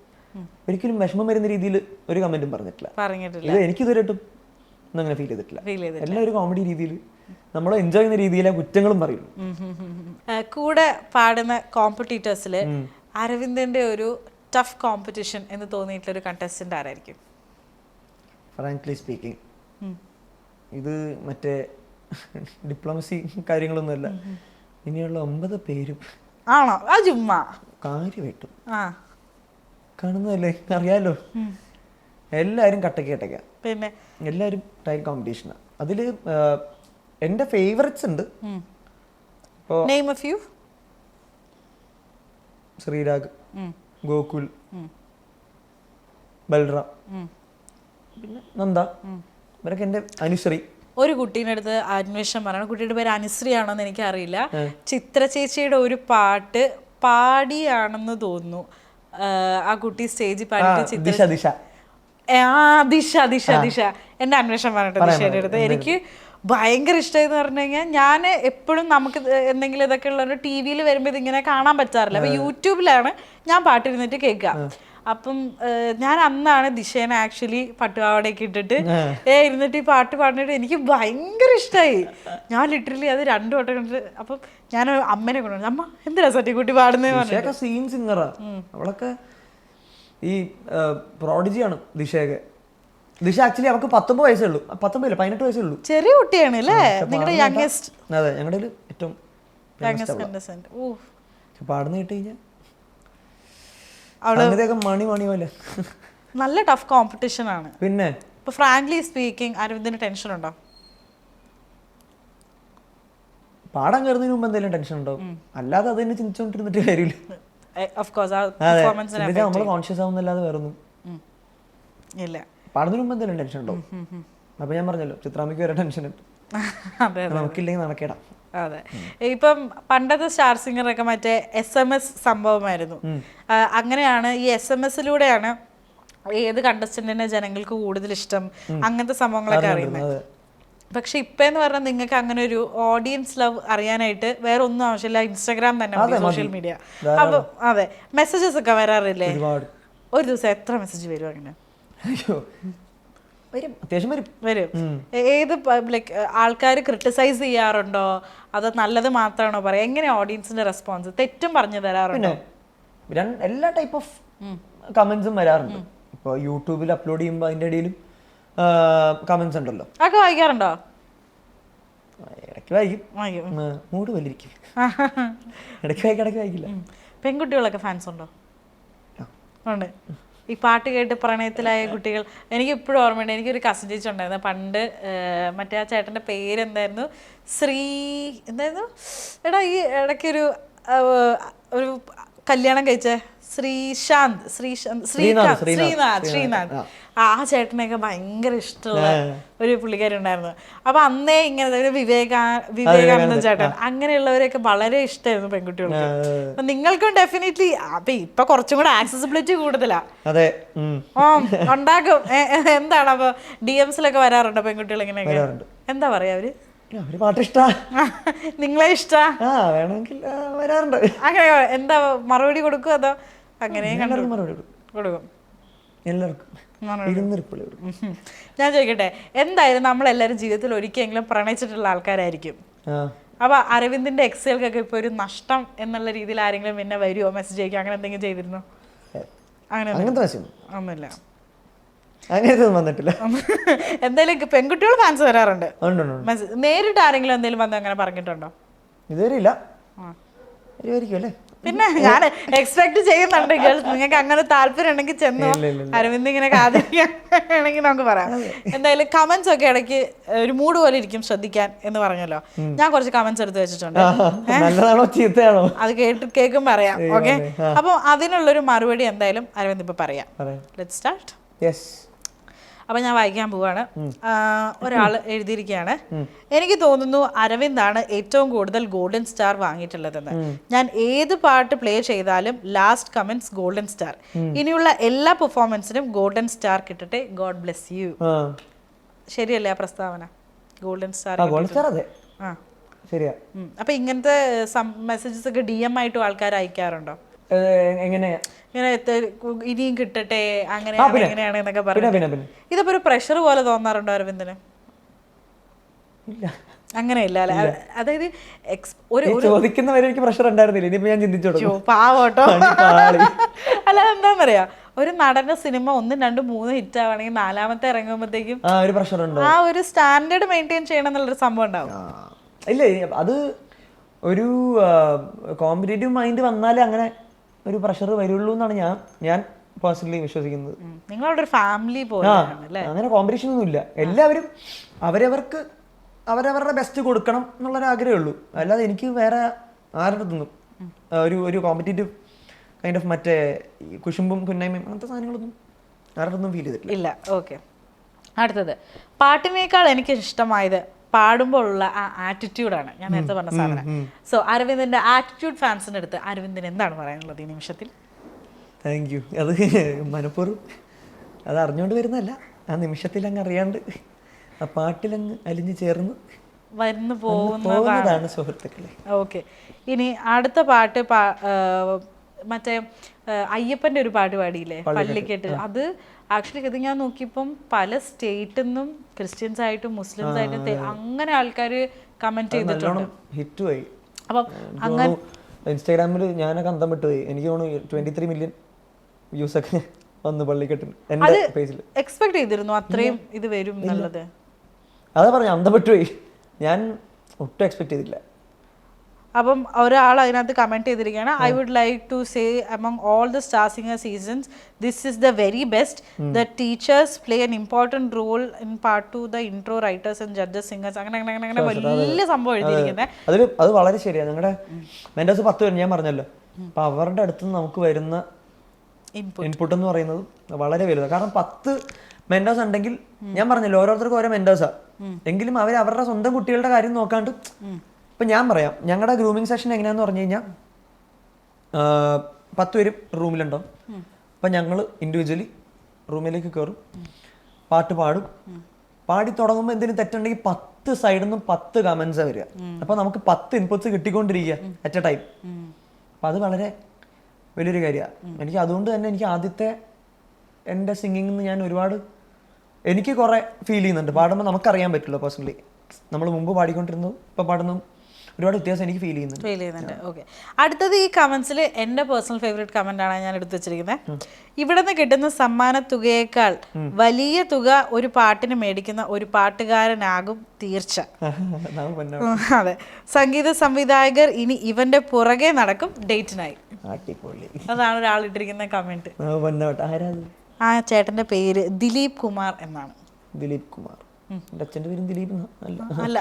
ഒരിക്കലും വിഷമം വരുന്ന രീതിയിൽ ഒരു കമന്റും പറഞ്ഞിട്ടില്ല. പറഞ്ഞിട്ടില്ല. ഇത് എനിക്ക് ഇതുവരെയായിട്ടും അങ്ങനെ ഫീൽ ചെയ്തിട്ടില്ല. എല്ലാ ഒരു കോമഡി രീതിയിൽ നമ്മൾ എൻജോയ് ചെയ്യുന്ന രീതിയിലെ കുറ്റങ്ങളും പറയുള്ളൂ കൂടെ പാടുന്ന കോമ്പറ്റീറ്റേഴ്സിൽ അരവിന്ദന്റെ ഒരു ടഫ് കോമ്പറ്റീഷൻ എന്ന് തോന്നിയിട്ടുള്ള ഒരു കണ്ടസ്റ്റന്റ് ആരായിരിക്കും? ഫ്രാങ്ക്ലി സ്പീക്കിംഗ് ഇത് മറ്റേ ഡിപ്ലോമസി കാര്യങ്ങളൊന്നുമല്ല. ഇനിയുള്ള ഒമ്പത് പേരും ആണോ? ആ ചുമ്മാ. കാര്യമായിട്ടും. ആ. കാണുന്നതല്ലേ? അറിയാലോ? എല്ലാവരും കട്ടക്ക് കട്ടക്ക. പിന്നെ? എല്ലാവരും ടൈൽ കോമ്പറ്റീഷനാണ് അതിൽ എന്റെ ഫേവറേറ്റ്സ് ഉണ്ട്. Name of you Sreerag Gokul Balram പിന്നെ നന്ദ. ഇവരൊക്കെ എന്റെ അനുശ്രീ. ഒരു കുട്ടീന്റെ അടുത്ത് അന്വേഷണം പറയണം. കുട്ടിയുടെ പേര് അനുശ്രീ ആണോന്ന് എനിക്കറിയില്ല ചിത്ര ചേച്ചിയുടെ ഒരു പാട്ട് പാടിയാണെന്ന് തോന്നുന്നു. ആ, കുട്ടി സ്റ്റേജിൽ പാടി പാടിയിട്ട് ചിത്ര ആ ദിശ ദിശ ദിശ. എന്റെ അന്വേഷണം പറഞ്ഞിട്ട് ദിശയുടെ അടുത്ത്. എനിക്ക് ഭയങ്കര ഇഷ്ടം എന്ന് പറഞ്ഞു കഴിഞ്ഞാൽ ഞാൻ എപ്പോഴും നമുക്ക് എന്തെങ്കിലും ഇതൊക്കെ ഉള്ള ടി വിയിൽ വരുമ്പോൾ ഇതിങ്ങനെ കാണാൻ പറ്റാറില്ല. അപ്പൊ യൂട്യൂബിലാണ് ഞാൻ പാട്ടിരുന്നിട്ട് കേൾക്കുക. അപ്പം ഞാൻ അന്നാണ് ദിശേനെ ആക്ച്വലി പട്ടുപാവടയൊക്കെ ഇട്ടിട്ട് ഏ ഇരുന്നിട്ട് ഈ പാട്ട് പാടിയിട്ട് എനിക്ക് ഭയങ്കര ഇഷ്ടമായി ഞാൻ ലിറ്ററലി അത് രണ്ടു വട്ടം കണ്ടിട്ട് അപ്പം ഞാൻ അമ്മനെ കൊണ്ടുവന്നു. അമ്മ എന്തിനാ സത്യക്കുട്ടി പാടുന്നത് സീൻ സിംഗറാ അവളൊക്കെ ഈ പ്രോഡിജിയാണ് ദിശയൊക്കെ. ദിശ ആക്ച്വലി അവർക്ക് പത്തൊമ്പത് വയസ്സേ ഉള്ളൂ. പത്തൊമ്പതില്ല പതിനെട്ട് വയസ്സേ ഉള്ളൂ. ചെറിയ കുട്ടിയാണ് അല്ലേ? നിങ്ങളുടെ യങ്ങസ്റ്റ് അതെ ഞങ്ങളുടെ ഏറ്റവും പാടുന്ന കേട്ട് കഴിഞ്ഞാൽ അവൾ മണി മണി പോലെ. നല്ല ടഫ് കോമ്പറ്റീഷൻ ആണ്. പിന്നെ? ഇപ്പൊ ഫ്രാങ്ക്ലി സ്പീക്കിംഗ് അരവിന്ദിന് ടെൻഷൻ ഉണ്ടോ? പാടം കയറുന്നതിന് മുമ്പ് എന്തെങ്കിലും ടെൻഷൻ ഉണ്ടോ? അല്ലാതെ അത് തന്നെ ചിന്തിച്ചോണ്ടിരുന്നിട്ട് കാര്യമില്ല. നമ്മൾ കോൺഷ്യസ് ആവുന്നല്ലാതെ വേറൊന്നും. ഇല്ല. പാടുന്നതിന് മുമ്പ് എന്തെങ്കിലും ടെൻഷൻ ഉണ്ടോ? അപ്പൊ ഞാൻ പറഞ്ഞല്ലോ ചിത്രാമിക്ക് വരെ ടെൻഷൻ ഉണ്ട്. നമുക്കില്ലെങ്കിൽ നടക്കേടാ. അതെ. ഇപ്പം പണ്ടത്തെ സ്റ്റാർ സിംഗർ ഒക്കെ മറ്റേ എസ് എം എസ് സംഭവമായിരുന്നു. അങ്ങനെയാണ് ഈ എസ് എം എസിലൂടെയാണ് ഏത് കണ്ടസ്റ്റന്റിനെ ജനങ്ങൾക്ക് കൂടുതൽ ഇഷ്ടം അങ്ങനത്തെ സംഭവങ്ങളൊക്കെ അറിയുന്നത്. പക്ഷെ ഇപ്പെന്ന് പറഞ്ഞാൽ നിങ്ങൾക്ക് അങ്ങനെ ഒരു ഓഡിയൻസ് ലവ് അറിയാനായിട്ട് വേറെ ഒന്നും ആവശ്യമില്ല. ഇൻസ്റ്റാഗ്രാം തന്നെ സോഷ്യൽ മീഡിയ അപ്പൊ അതെ. മെസ്സേജസ് ഒക്കെ വരാറില്ലേ? ഒരു ദിവസം എത്ര മെസ്സേജ് വരും അങ്ങനെ? വരും. അത്യാവശ്യം വരും. വരും. ഏ- ഏത് ലൈക്ക് ആൾക്കാർ ക്രിട്ടിസൈസ് ചെയ്യാറുണ്ടോ? അത് നല്ലത് മാത്രമാണോ പറയാ എങ്ങനെ ഓഡിയൻസിന്റെ റെസ്പോൺസ് തെറ്റും പറഞ്ഞു തരാറുണ്ടോ? എല്ലാ ടൈപ്പ് ഓഫ് കമന്റ്സും വരാറുണ്ട്. ഇപ്പോൾ യൂട്യൂബിൽ അപ്ലോഡ് ചെയ്യുമ്പോൾ അതിന്റെ ഇടയിലും കമന്റ്സ് ഉണ്ടല്ലോ. അതൊക്കെ വായിക്കാറുണ്ടോ? ഇടയ്ക്ക് വായിക്കും. മൂട് മൂഡ് വലിരിക്കും ഇടയ്ക്ക് വായിക്കും ഇടയ്ക്ക് വായിക്കില്ല. പെൺകുട്ടികളൊക്കെ ഫാൻസ് ഉണ്ടോ? ഉണ്ട്. ഈ പാട്ട് കേട്ട് പ്രണയത്തിലായ കുട്ടികൾ എനിക്ക് ഇപ്പോഴും ഓർമ്മയുണ്ട്. എനിക്കൊരു കസിൻ ചേച്ചി ഉണ്ടായിരുന്നു പണ്ട് മറ്റേ ആ ചേട്ടന്റെ പേരെന്തായിരുന്നു? ശ്രീ എന്തായിരുന്നു? എടാ ഈ ഇടയ്ക്കൊരു ഒരു കല്യാണം കഴിച്ച. ശ്രീശാന്ത് ശ്രീശാന്ത് ശ്രീനാഥ്, ശ്രീനാഥ് ശ്രീനാഥ്. ആ ചേട്ടനെയൊക്കെ ഭയങ്കര ഇഷ്ടമുള്ള ഒരു പുള്ളിക്കാരി ഉണ്ടായിരുന്നു. അപ്പൊ അന്നേ ഇങ്ങനെ ഒരു വിവേകാ വിവേകാനന്ദ ചേട്ടൻ അങ്ങനെയുള്ളവരെയൊക്കെ വളരെ ഇഷ്ടമായിരുന്നു പെൺകുട്ടികൾക്ക്. അപ്പൊ നിങ്ങൾക്കും ഡെഫിനറ്റ്ലി അപ്പൊ ഇപ്പൊ കുറച്ചും കൂടെ ആക്സസിബിലിറ്റി കൂടുതലാ. അതെ. ഓ ഉണ്ടാക്കും. എന്താണ് അപ്പൊ ഡി എംസിലൊക്കെ വരാറുണ്ടോ പെൺകുട്ടികൾ ഇങ്ങനെയൊക്കെ. എന്താ പറയാ അവർ? അവർ നിങ്ങളെ ഇഷ്ടാ? ആ വേണമെങ്കിൽ വരാറുണ്ട്. അങ്ങനെ എന്താ മറുപടി കൊടുക്കും അതോ അങ്ങനെ മറുപടി കൊടുക്കും. എല്ലാവർക്കും. ഞാൻ ചോദിക്കട്ടെ എന്തായാലും നമ്മളെല്ലാവരും ജീവിതത്തിൽ ഒരിക്കലെങ്കിലും പ്രണയിച്ചിട്ടുള്ള ആൾക്കാരായിരിക്കും. അപ്പൊ അരവിന്ദിന്റെ എക്സലുകൾക്ക് ഇപ്പൊ ഒരു നഷ്ടം എന്നുള്ള രീതിയിൽ ആരെങ്കിലും പിന്നെ വരുമോ മെസ്സേജ് അയക്കുക അങ്ങനെ എന്തെങ്കിലും ചെയ്തിരുന്നു? അങ്ങനെ ഒന്നുമില്ല. അങ്ങനത്തെ വന്നിട്ടില്ല. എന്തായാലും പെൺകുട്ടികൾ ഫാൻസ് വരാറുണ്ട്. നേരിട്ട് ആരെങ്കിലും എന്തെങ്കിലും വന്ന് അങ്ങനെ പറഞ്ഞിട്ടുണ്ടോ? ഇതുവരെ ഇല്ല. അല്ലേ? പിന്നെ ഞാൻ എക്സ്പെക്ട് ചെയ്യുന്നുണ്ട് ഗേൾസ് നിങ്ങൾക്ക് അങ്ങനെ താല്പര്യം ഉണ്ടെങ്കിൽ ചെന്നു അരവിന്ദ് ഇങ്ങനെ കാതിരിക്കുകയാണെങ്കിൽ നമുക്ക് പറയാം. എന്തായാലും കമന്റ്സ് ഒക്കെ ഇടയ്ക്ക് ഒരു മൂഡ് പോലെ ഇരിക്കും ശ്രദ്ധിക്കാൻ എന്ന് പറഞ്ഞല്ലോ. ഞാൻ കുറച്ച് കമന്റ്സ് എടുത്ത് വെച്ചിട്ടുണ്ട്. അത് കേട്ട് കേൾക്കും പറയാം ഓക്കെ അപ്പോൾ അതിനുള്ളൊരു മറുപടി എന്തായാലും അരവിന്ദ് ഇപ്പൊ പറയാം. പറയാം. ലെറ്റ് സ്റ്റാർട്ട് യെസ് അപ്പൊ ഞാൻ വായിക്കാൻ പോവാണ്. ഒരാൾ എഴുതിയിരിക്കുകയാണ് എനിക്ക് തോന്നുന്നു അരവിന്ദാണ് ഏറ്റവും കൂടുതൽ ഗോൾഡൻ സ്റ്റാർ വാങ്ങിയിട്ടുള്ളതെന്ന്. ഞാൻ ഏത് പാട്ട് പ്ലേ ചെയ്താലും ലാസ്റ്റ് കമന്റ്സ് ഗോൾഡൻ സ്റ്റാർ. ഇനിയുള്ള എല്ലാ പെർഫോമൻസിനും ഗോൾഡൻ സ്റ്റാർ കിട്ടട്ടെ ഗോഡ് ബ്ലെസ് യു. ശരിയല്ലേ ആ പ്രസ്താവന? ഗോൾഡൻ സ്റ്റാർ ശരിയാ. അപ്പൊ ഇങ്ങനത്തെ മെസ്സേജസ് ഒക്കെ ഡി എം ആയിട്ടും ആൾക്കാർ അയക്കാറുണ്ടോ? എങ്ങനെയാ ഇങ്ങനെ ഇനിയും കിട്ടട്ടെ അങ്ങനെ. എങ്ങനെയാണ് എന്നൊക്കെ പറഞ്ഞു പിന്നെ ഒരു പ്രഷർ പോലെ തോന്നാറുണ്ടോ അരവിന്ദന്? അങ്ങനെയില്ല അല്ലെ? അതായത് ഒരു ചോദിക്കുന്നവരെ എനിക്ക് പ്രഷർ ഉണ്ടായിരുന്നില്ല. ഇനിയിപ്പോ ഞാൻ പാവട്ടോ. അല്ല എന്താന്നറിയാ ഒരു നടന്റെ സിനിമ ഒന്നും രണ്ടും മൂന്ന് ഹിറ്റ് ആവണെങ്കിൽ നാലാമത്തെ ഇറങ്ങുമ്പോഴത്തേക്കും ആ ഒരു സ്റ്റാൻഡേർഡ് മെയിന്റെയിൻ ചെയ്യണം എന്നുള്ളൊരു സംഭവം ഉണ്ടാവും. ഇല്ല അത് ഒരു കോമ്പറ്റേറ്റീവ് മൈൻഡ് വന്നാലേ അങ്ങനെ ഒരു പ്രഷർ വരുള്ളൂ എന്നാണ് ഞാൻ ഞാൻ പേഴ്സണലി വിശ്വസിക്കുന്നത്. നിങ്ങളവിടെ ഒരു ഫാമിലി അങ്ങനെ കോമ്പറ്റീഷൻ ഒന്നും ഇല്ല എല്ലാവരും അവരവർക്ക് അവരവരുടെ ബെസ്റ്റ് കൊടുക്കണം എന്നുള്ളൊരു ആഗ്രഹമേ ഉള്ളൂ. അല്ലാതെ എനിക്ക് വേറെ ആരുടെ അടുത്തൊന്നും ഒരു ഒരു കോമ്പറ്റേറ്റീവ് കൈൻഡ് ഓഫ് മറ്റേ കുശുമ്പും കുന്നായ്മയും അങ്ങനത്തെ സാധനങ്ങളൊന്നും ആരുടെ അടുത്തൊന്നും ഫീൽ ചെയ്തിട്ടില്ല. ഇല്ല ഓക്കെ അടുത്തത്. പാട്ടിനേക്കാൾ എനിക്ക് ഇഷ്ടമായത് പാടുമ്പോൾ ഉള്ള ആ ആറ്റിറ്റ്യൂഡാണ് ഞാൻ നേരത്തെ പറഞ്ഞ സാധനം. സോ അരവിന്ദന്റെ ആറ്റിറ്റ്യൂഡ് ഫാൻസിന്റെ അടുത്ത് അരവിന്ദിന് എന്താണ് പറയാനുള്ളത് ഈ നിമിഷത്തിൽ? താങ്ക് യു അത് മനഃപൂർവം അത് അറിഞ്ഞുകൊണ്ട് വരുന്നതല്ല. ആ നിമിഷത്തിൽ അങ്ങ് അറിയാണ്ട് ആ പാട്ടിലങ്ങ് അലിഞ്ഞു ചേർന്ന് പോകുന്ന പോകുന്നതാണ് സുഹൃത്തുക്കളെ. ഓക്കെ ഇനി അടുത്ത പാട്ട് മറ്റേ അയ്യപ്പന്റെ ഒരു പാട്ട് പാടിയില്ലേ? പള്ളിക്കെട്ട്. അത് ആക്ച്വലി ഇത് ഞാൻ നോക്കിയപ്പം പല സ്റ്റേറ്റിൽ നിന്നും ക്രിസ്ത്യൻസ് ആയിട്ടും മുസ്ലിംസ് ആയിട്ടും അങ്ങനെ ആൾക്കാർ കമന്റ് ചെയ്തിട്ടുണ്ട്. ഹിറ്റ് ആയി അപ്പം അങ്ങനെ ഇൻസ്റ്റാഗ്രാമിൽ ഞാനൊക്കെ അന്തം വിട്ടുപോയി. എനിക്ക് തോന്നുന്നു ട്വന്റി ത്രീ മില്യൺ വ്യൂസ് ഒക്കെ വന്ന് പള്ളിക്കെട്ടിന് എന്റെ പേജിൽ എക്സ്പെക്ട് ചെയ്തിരുന്നു അത്രയും ഇത് വരും എന്നുള്ളത് അതാ പറഞ്ഞു അന്തപ്പെട്ടുപോയി ഞാൻ ഒട്ടും എക്സ്പെക്ട് ചെയ്തില്ല. അപ്പം ഒരാൾ അതിനകത്ത് കമന്റ് ചെയ്തിരിക്കുകയാണ് I would like to say among all the star singer seasons this is the very best the teachers play an important role in part to the intro writers and judges singers അങ്ങനെ അങ്ങനെ അങ്ങനെ അങ്ങനെ വലിയ സംഭവം എഴുതിയിരിക്കുന്നത് അതിൽ അത് വളരെ ശരിയാണ് ഞങ്ങളുടെ മെന്റേഴ്സ് പത്ത് പേര് ഞാൻ പറഞ്ഞല്ലോ. അപ്പം അവരുടെ അടുത്ത് നമുക്ക് വരുന്ന ഇൻപുട്ട് ഇൻപുട്ട് എന്ന് പറയുന്നത് വളരെ വലുതാണ്. കാരണം പത്ത് മെൻഡേഴ്സ് ഉണ്ടെങ്കിൽ ഞാൻ പറഞ്ഞല്ലോ ഓരോരുത്തർക്കും ഓരോ മെൻഡേഴ്സാണ് എങ്കിലും അവർ അവരുടെ സ്വന്തം കുട്ടികളുടെ കാര്യം നോക്കാണ്ട് ഇപ്പൊ ഞാൻ പറയാം ഞങ്ങളുടെ ഗ്രൂമിങ് സെഷൻ എങ്ങനെയാന്ന് പറഞ്ഞു കഴിഞ്ഞാൽ പത്ത് പേരും റൂമിലുണ്ടാവും. അപ്പം ഞങ്ങൾ ഇൻഡിവിജ്വലി റൂമിലേക്ക് കയറും പാട്ട് പാടും. പാടി തുടങ്ങുമ്പോൾ എന്തെങ്കിലും തെറ്റുണ്ടെങ്കിൽ പത്ത് സൈഡിൽ നിന്നും പത്ത് കമന്റ്സ് വരിക. അപ്പൊ നമുക്ക് പത്ത് ഇൻപുട്സ് കിട്ടിക്കൊണ്ടിരിക്കുക അറ്റ് എ ടൈം അപ്പൊ അത് വളരെ വലിയൊരു കാര്യമാണ് എനിക്ക് അതുകൊണ്ട് തന്നെ എനിക്ക് ആദ്യത്തെ എന്റെ സിംഗിങ് ഞാൻ ഒരുപാട് എനിക്ക് കുറെ ഫീൽ ചെയ്യുന്നുണ്ട്. പാടുമ്പോൾ നമുക്കറിയാൻ പറ്റുള്ളൂ പേഴ്സണലി നമ്മൾ മുമ്പ് പാടിക്കൊണ്ടിരുന്നു ഇപ്പൊ പാടുന്നു ഒരുപാട് വ്യത്യാസം എനിക്ക് ഫീൽ ചെയ്യുന്നുണ്ട്. ഫീൽ ചെയ്യുന്നുണ്ട്. ഓക്കെ അടുത്തത് ഈ കമന്റ്സിൽ എന്റെ പേഴ്സണൽ ഫേവറേറ്റ് കമന്റ് ആണ് ഞാൻ എടുത്തു വെച്ചിരിക്കുന്നത്. ഇവിടെ നിന്ന് കിട്ടുന്ന സമ്മാന തുകയേക്കാൾ വലിയ തുക ഒരു പാട്ടിന് മേടിക്കുന്ന ഒരു പാട്ടുകാരനാകും തീർച്ച. അതെ. സംഗീത സംവിധായകർ ഇനി ഇവന്റെ പുറകെ നടക്കും ഡേറ്റിനായി. അതാണ് ഒരാൾ ഇട്ടിരിക്കുന്ന കമന്റ് ആ ചേട്ടന്റെ പേര് ദിലീപ് കുമാർ എന്നാണ്. ദിലീപ് കുമാർ. എന്റെ അച്ഛന്റെ പേരും ദിലീപ് അല്ല.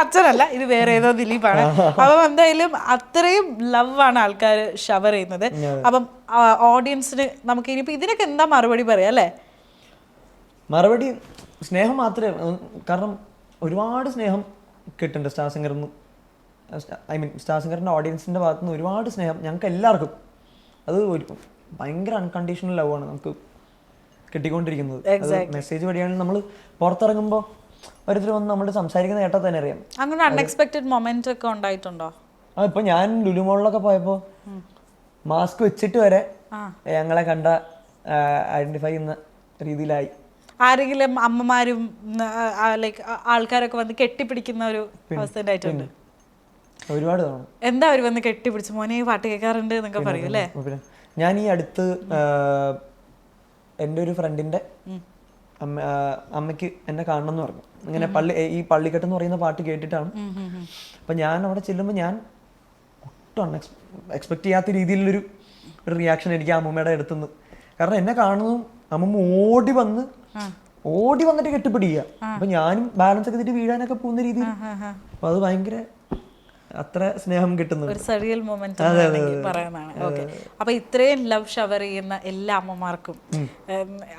അച്ഛനല്ല ഇത് വേറെ ഏതോ ദിലീപാണ്. അപ്പം എന്തായാലും അത്രയും ലവ് ആണ് ആൾക്കാർ ഷവർ ചെയ്യുന്നത്. അപ്പം ഓഡിയൻസിന് നമുക്ക് ഇനിയിപ്പോ ഇതിനൊക്കെ എന്താ മറുപടി പറയാ അല്ലേ? മറുപടി സ്നേഹം മാത്രമേ കാരണം ഒരുപാട് സ്നേഹം കിട്ടുന്നുണ്ട് സ്റ്റാർ സിംഗറിൽ നിന്ന്. ഐ മീൻ സ്റ്റാർ സിംഗറിന്റെ ഓഡിയൻസിന്റെ ഭാഗത്തുനിന്ന് ഒരുപാട് സ്നേഹം ഞങ്ങൾക്ക് എല്ലാവർക്കും അത് ഒരു ഭയങ്കര അൺകണ്ടീഷണൽ ലവ് ആണ്. നമുക്ക് കിട്ടിക്കൊണ്ടിരിക്കുന്നത്. മെസ്സേജ് വഴിയാണ് നമ്മൾ പുറത്തിറങ്ങുമ്പോൾ ഓരോരുത്തർ വന്ന് നമ്മൾ സംസാരിക്കുന്ന കേട്ടാൽ തന്നെ അറിയാം. അങ്ങനെ അൺഎക്സ്പെക്ടഡ് മൊമെന്റ് ഒക്കെ ഉണ്ടായിട്ടുണ്ടോ? ആ ഇപ്പൊ ഞാൻ ലുലുമോളിലൊക്കെ പോയപ്പോ മാസ്ക് വെച്ചിട്ട് വരെ ഞങ്ങളെ കണ്ട ഐഡന്റിഫൈ ചെയ്യുന്ന രീതിയിലായി. ആരെങ്കിലും അമ്മമാരും ലൈക്ക് ആൾക്കാരൊക്കെ വന്ന് കെട്ടിപ്പിടിക്കുന്ന ഒരു അവസ്ഥ ഉണ്ടായിട്ടുണ്ട്. ഒരുപാട് തവണ. എന്താ അവർ വന്ന് കെട്ടിപ്പിടിച്ച്? മോനെ പാട്ട് കേൾക്കാറുണ്ട് എന്നൊക്കെ പറയും അല്ലേ? ഞാൻ ഈ അടുത്ത് എന്റെ ഒരു ഫ്രണ്ടിന്റെ അമ്മ അമ്മയ്ക്ക് എന്നെ കാണണം എന്ന് പറഞ്ഞു. ഇങ്ങനെ പള്ളി ഈ പള്ളിക്കെട്ട് എന്ന് പറയുന്ന പാട്ട് കേട്ടിട്ടാണ്. അപ്പൊ ഞാൻ അവിടെ ചെല്ലുമ്പോൾ ഞാൻ ഒട്ടും എക്സ്പെക്ട് ചെയ്യാത്ത രീതിയിലൊരു ഒരു റിയാക്ഷൻ എനിക്ക് അമ്മൂമ്മയുടെ അടുത്തുനിന്ന് കാരണം എന്നെ കാണുന്നതും അമ്മൂമ്മ ഓടി വന്ന് ഓടി വന്നിട്ട് കെട്ടിപ്പിടിക്കുക. അപ്പൊ ഞാനും ബാലൻസ് ഒക്കെ തിരിച്ച് വീഴാനൊക്കെ പോകുന്ന രീതിയിൽ. അപ്പൊ അത് ഭയങ്കര അത്ര സ്നേഹം കിട്ടുന്നുണ്ട്. ഒരു സറിയൽ മൊമെന്റ് പറയുന്നതാണ് ഓക്കെ അപ്പൊ ഇത്രയും ലവ് ഷവർ ചെയ്യുന്ന എല്ലാ അമ്മമാർക്കും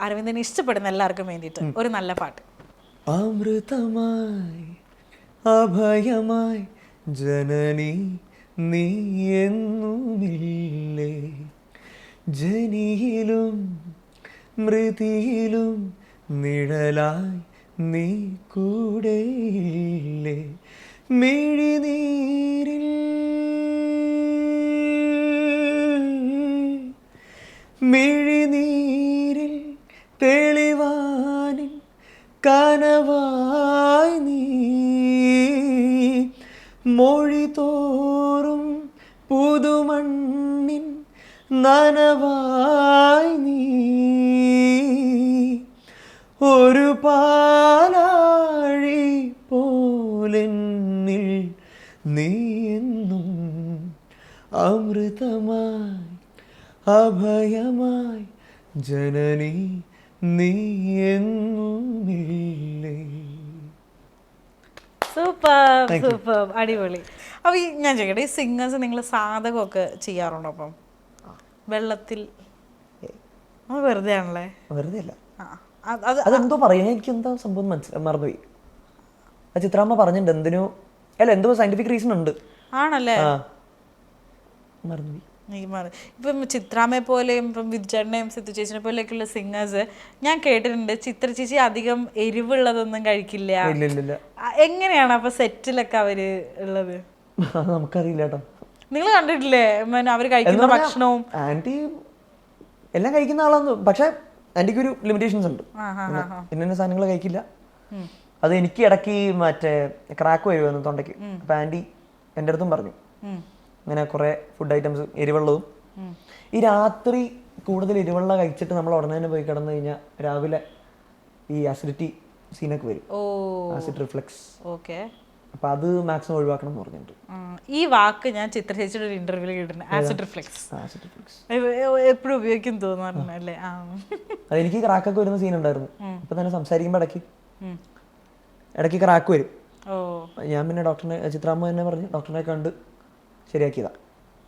അരവിന്ദനെ ഇഷ്ടപ്പെടുന്ന എല്ലാവർക്കും വേണ്ടിട്ട് ഒരു നല്ല പാട്ട്. അമൃതമായി അഭയമായി ജനനി നീ എന്നുമില്ലേ? ജനിയിലും മൃതിയിലും നിഴലായി നീ കൂടെയില്ലേ? മിഴിനീരിൽ മിഴിനീരിൽ തെളിവാനിൽ കനവായി നീ. മൊഴി തോറും പുതുമണ്ണിൻ നനവായി നീ. ഒരു പാലാഴി നീ എന്നും അമൃതമായി അഭയമായി ജനനി നീ എന്നുമില്ലേ? Super super. അടിപൊളി. അപ്പൊ ഈ ഞാൻ ചോദിക്കട്ടെ ഈ സിംഗേഴ്സ് നിങ്ങൾ സാധകമൊക്കെ ചെയ്യാറുണ്ടോ അപ്പം? വെള്ളത്തിൽ. അത് വെറുതെ ആണല്ലേ? വെറുതെ അല്ല. അതെന്തോ പറയുന്നത് എനിക്ക് എന്താ സംഭവം മനസ്സിലായി മറന്നുപോയി. ആ ചിത്രാമ്മ പറഞ്ഞിട്ടുണ്ട് എന്തിനോ അല്ല എന്തോ സയന്റിഫിക് റീസൺ ഉണ്ട്. ആണല്ലേ? ആ. മറന്നുപോയി. ഇപ്പം ചിത്രാമ്മയെ പോലെയും ഇപ്പം വിജയണ്ണയും സിത്തു ചേച്ചിനെ പോലെയൊക്കെയുള്ള സിംഗേഴ്സ് ഞാൻ കേട്ടിട്ടുണ്ട് ചിത്ര ചേച്ചി അധികം എരിവുള്ളതൊന്നും കഴിക്കില്ല. എങ്ങനെയാണ് അപ്പൊ സെറ്റിലൊക്കെ അവർ ഉള്ളത്? നമുക്കറിയില്ല കേട്ടോ. നിങ്ങൾ കണ്ടിട്ടില്ലേ? അവർ കഴിക്കുന്ന ഭക്ഷണവും? ആന്റി എല്ലാം കഴിക്കുന്ന ആളാന്ന് പക്ഷെ ആന്റിക്ക് ഒരു ലിമിറ്റേഷൻസ് ഉണ്ട് ഇന്ന സാധനങ്ങൾ കഴിക്കില്ല. അത് എനിക്ക് ഇടയ്ക്ക് മറ്റേ ക്രാക്ക് വരുമായിരുന്നു തൊണ്ടയ്ക്ക്. അപ്പൊ ആന്റി എന്റെ അടുത്തും പറഞ്ഞു. അങ്ങനെ കുറെ ഫുഡ് ഐറ്റംസ് എരിവെള്ളവും. ഈ രാത്രി കൂടുതൽ എരിവെള്ളം കഴിച്ചിട്ട് നമ്മൾ ഉടനെ തന്നെ പോയി കിടന്നു കഴിഞ്ഞാൽ രാവിലെ ഈ ആസിഡിറ്റി സീനൊക്കെ വരും. Acid reflux okay. അപ്പൊ അത് മാക്സിമം ഒഴിവാക്കണം എന്ന് പറഞ്ഞിട്ടുണ്ട്. ഈ വാക്ക് ഞാൻ ചിത്ര ചേച്ചിയുടെ ഒരു ഇന്റർവ്യൂവിൽ കേട്ടിട്ടുണ്ട് ആസിഡ് റിഫ്ലക്സ് ആസിഡ് റിഫ്ലക്സ് എപ്പോഴും ഉപയോഗിക്കും തോന്നാറുണ്ട് അല്ലേ എനിക്ക് അതെനിക്ക് ക്രാക്കൊക്കെ വരുന്ന സീൻ ഉണ്ടായിരുന്നു. ഇപ്പം തന്നെ സംസാരിക്കുമ്പോൾ ഇടയ്ക്ക്. ഇടയ്ക്ക് ക്രാക്ക് വരും. ഞാൻ പിന്നെ ഡോക്ടറിനെ ചിത്രാമ്മ തന്നെ പറഞ്ഞു ഡോക്ടറിനെ കണ്ട് ശരിയാക്കിയതാ.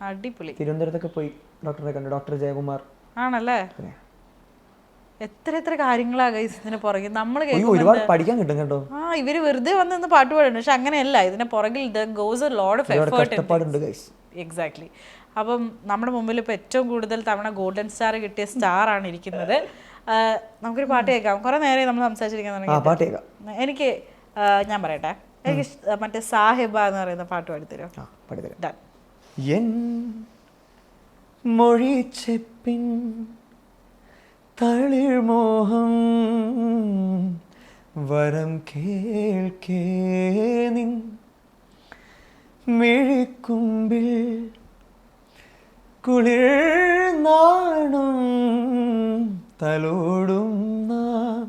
അടിപൊളി. തിരുവനന്തപുരത്തൊക്കെ പോയി ഡോക്ടറെ കണ്ട് ഡോക്ടർ ജയകുമാർ. ആണല്ലേ? എത്ര എത്ര കാര്യങ്ങളാ ഗൈസ് ഇതിന് പുറകെ. നമ്മൾ ഒരുപാട് പഠിക്കാൻ കിട്ടും കേട്ടോ. ആ ഇവർ വെറുതെ വന്ന് പാട്ട് പാടുന്നു പക്ഷെ അങ്ങനെയല്ല. ഇതിന്റെ പുറകിൽ goes load of effort exactly അപ്പം നമ്മുടെ മുമ്പിൽ ഇപ്പോൾ ഏറ്റവും കൂടുതൽ തവണ ഗോൾഡൻ സ്റ്റാർ കിട്ടിയ സ്റ്റാർ ആണ് ഇരിക്കുന്നത്. നമുക്കൊരു പാട്ട് കേൾക്കാം. കുറെ നേരം നമ്മൾ സംസാരിച്ചിരിക്കാൻ തുടങ്ങി എനിക്ക് ഞാൻ പറയട്ടെ. എനിക്ക് മറ്റേ സാഹിബ എന്ന് പറയുന്ന പാട്ട് പാടിത്തരോ. പാടിത്തരാം എൻ തളിർമോഹം വരം കേൾക്കേ നിൻ മിഴിക്കുമ്പിൽ കുളിർ നാണം തലോടും നാം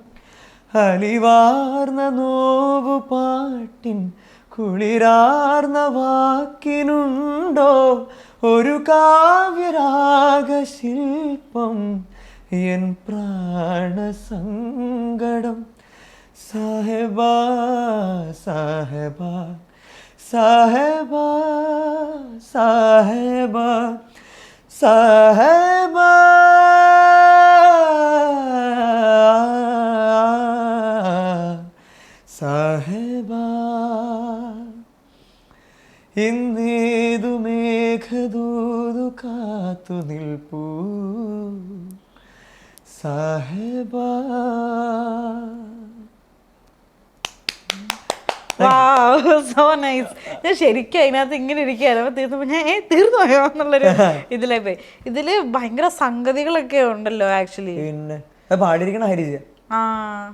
അലിവാർന്ന നോവു പാട്ടിൻ കുളിരാർന്ന വാക്കിനുണ്ടോ? ഒരു കാവ്യരാഗശില്പം എൻ പ്രാണസങ്കടം. സാഹബ സാഹബ സാഹബ സാഹബ സാഹബ. ഇന്നേതു മേഘദൂതു കാത്തു നിൽപ്പൂ? സാഹേബ. സോ നൈസ് ഞാൻ ശരിക്കും അതിനകത്ത് ഇങ്ങനെ ഇരിക്കുകയായിരുന്നു അപ്പൊ തീർന്നു. ഞാൻ ഏ തീർന്നു പോയോ എന്നുള്ളൊരു ഇതിലേ പോയി ഇതിൽ ഭയങ്കര സംഗതികളൊക്കെ ഉണ്ടല്ലോ ആക്ച്വലി പിന്നെ അത് പാടിയിരിക്കണ ഹരിജ.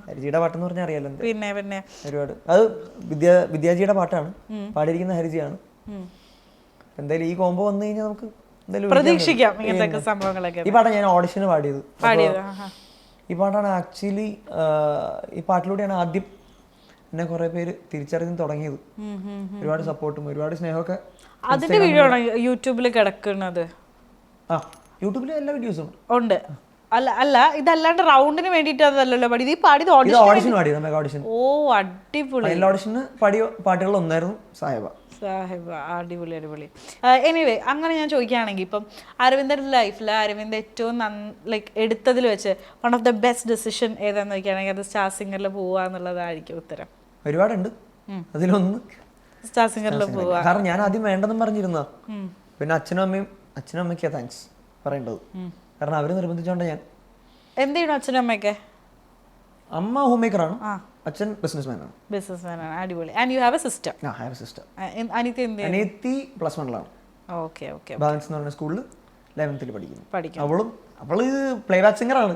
ഹരിജിയുടെ പാട്ടെന്ന് പറഞ്ഞാൽ അറിയാലോ പിന്നെ പിന്നെ. ഒരുപാട്. അത് വിദ്യാ വിദ്യാജിയുടെ പാട്ടാണ്. പാടിയിരിക്കുന്ന ഹരിജിയാണ്. എന്തായാലും ഈ കോംബോ വന്നു കഴിഞ്ഞാൽ നമുക്ക് പ്രതീക്ഷിക്കാം. ഇങ്ങനത്തെ സംഭവങ്ങളൊക്കെ. ഈ പാട്ടാണ് ഞാൻ ഓഡിഷന് പാടിയത്. ഈ പാട്ടാണ് ആക്ച്വലി ഈ പാട്ടിലൂടെയാണ് ആദ്യം എന്നെ കുറെ പേര് തിരിച്ചറിഞ്ഞ് തുടങ്ങിയത്. ഒരുപാട് സപ്പോർട്ടും ഒരുപാട് സ്നേഹമൊക്കെ അതിന്റെ വീഡിയോ ആണ് യൂട്യൂബിൽ കിടക്കുന്നത്? ആ യൂട്യൂബിൽ എല്ലാ വീഡിയോസും ഉണ്ട്. അല്ല അല്ല ഇതല്ലാണ്ട് റൗണ്ടിന് വേണ്ടിട്ട് അതല്ലല്ലോ പാടി ഇത് പാടിയത് ഓഡിഷൻ ഓഡിഷൻ പാടി ഓഡിഷൻ ഓ അടിപൊളി. ഓഡിഷന് പാടിയ പാട്ടുകൾ ഒന്നായിരുന്നു സായബ. സാഹിബ് അടിപൊളി അടിപൊളി. എനിവേ അങ്ങനെ ഞാൻ ചോദിക്കുകയാണെങ്കിൽ ഇപ്പം അരവിന്ദന്റെ ലൈഫിൽ അരവിന്ദ് ഏറ്റവും ലൈക്ക് എടുത്തതിൽ വെച്ച് one of the best decision ഏതാന്ന് ചോദിക്കുകയാണെങ്കിൽ അത് സ്റ്റാർ സിംഗറിൽ പോവുക എന്നുള്ളതായിരിക്കും ഉത്തരം. ഒരുപാടുണ്ട്. അതിലൊന്ന് സ്റ്റാർ സിംഗറിൽ പോവുക. കാരണം ഞാൻ ആദ്യം വേണ്ടെന്ന് പറഞ്ഞിരുന്ന പിന്നെ അച്ഛനും അമ്മയും അച്ഛനും അമ്മയ്ക്കാ താങ്ക്സ് പറയേണ്ടത്. കാരണം അവർ നിർബന്ധിച്ചോണ്ട് ഞാൻ. എന്ത് ചെയ്യണം അച്ഛനും അമ്മയൊക്കെ? അമ്മ ഹോം മേക്കറാണ് ആ. അച്ഛൻ ബിസിനസ്മാനാണ് ബിസിനസ്മാനാണ് അടിപൊളി. And you have a system ആ ഹാവ് സിസ്റ്റർ അനിത്യ എന്ത് അനിയത്തി പ്ലസ് വണ്ണിലാണ് ഓക്കെ ഓക്കെ ബാലൻസ് എന്ന് പറഞ്ഞ സ്കൂളിൽ ലെവൻത്തിൽ പഠിക്കുന്നു. പഠിക്കും അവളും അവൾ പ്ലേ ബാക്ക് ആണ്.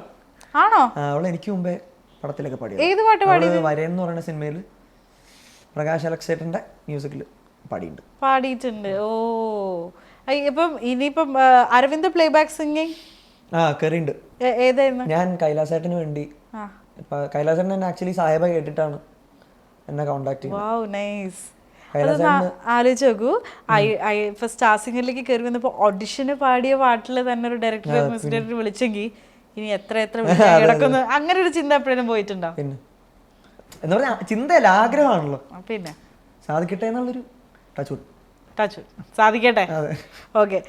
ആണോ? അവൾ എനിക്ക് മുമ്പേ പടത്തിലൊക്കെ പാടി ഏത് പാട്ട് പാടി വരയൻ എന്ന് പറയുന്ന സിനിമയിൽ പ്രകാശ് അലക്സേട്ടന്റെ മ്യൂസിക്കിൽ പാടിയിട്ടുണ്ട്. പാടിയിട്ടുണ്ട്. ഓ. ഇപ്പം ഇനിയിപ്പം അരവിന്ദ് പ്ലേ ബാക്ക് സിംഗിങ് ആ കയറിയുണ്ട് ഏതായിരുന്നു? ഞാൻ കൈലാസേട്ടന് വേണ്ടി ഇപ്പൊ തന്നെ എന്നെ ആക്ച്വലി സാഹേബ കേട്ടിട്ടാണ് എന്നെ കോണ്ടാക്ട് ചെയ്യുന്നത് ആലോചിച്ച് നോക്കൂ ഇപ്പൊ സ്റ്റാർ സിംഗറിലേക്ക് കയറി വന്നപ്പോ ഓഡിഷന് പാടിയ പാട്ടിൽ തന്നെ ഒരു ഡയറക്ടർ മ്യൂസിക് ഡയറക്ടർ വിളിച്ചെങ്കിൽ ഇനി എത്ര എത്ര കിടക്കുന്നു? അങ്ങനെ ഒരു ചിന്ത എപ്പോഴും പോയിട്ടുണ്ടോ? പിന്നെ. എന്ന് പറഞ്ഞാൽ ചിന്തയല്ല ആഗ്രഹമാണല്ലോ. പിന്നെ? സാധിക്കട്ടെ എന്നുള്ളൊരു ടച്ച് ടച്ച് സാധിക്കട്ടെ? ഓക്കെ